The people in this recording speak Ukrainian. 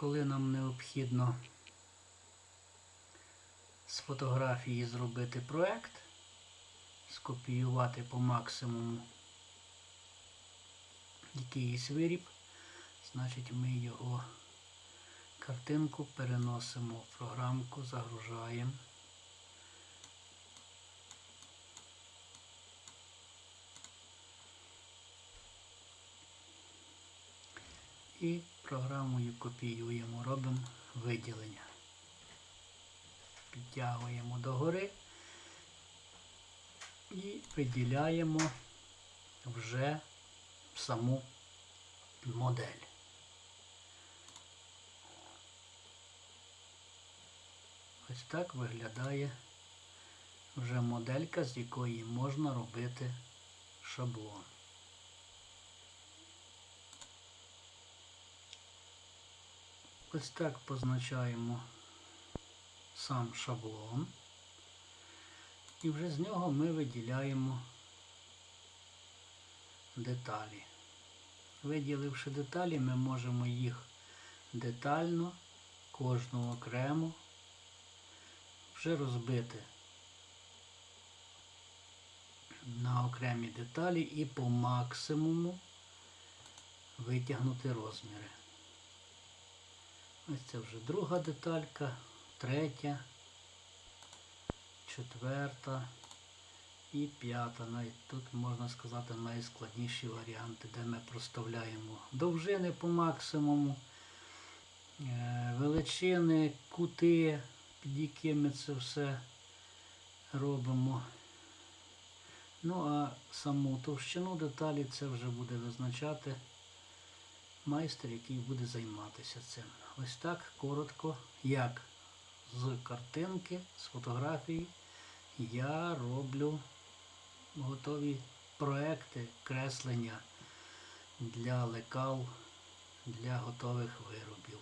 коли нам необхідно з фотографії зробити проект, скопіювати по максимуму якийсь виріб, значить ми його картинку переносимо в програмку, загружаємо. І програмою копіюємо, робимо виділення. Підтягуємо догори і виділяємо вже саму модель. Ось так виглядає вже моделька, з якої можна робити шаблон. Ось так позначаємо сам шаблон. І вже з нього ми виділяємо деталі. Виділивши деталі, ми можемо їх детально, кожну окремо, вже розбити на окремі деталі і по максимуму витягнути розміри. Ось це вже друга деталька, третя, четверта і п'ята. Навіть тут можна сказати найскладніші варіанти, де ми проставляємо довжини по максимуму, е, величини, кути, під якими це все робимо. Ну а саму товщину деталі це вже буде визначати майстер, який буде займатися цим. Ось так коротко, як з картинки, з фотографії я роблю готові проекти, креслення для лекал, для готових виробів.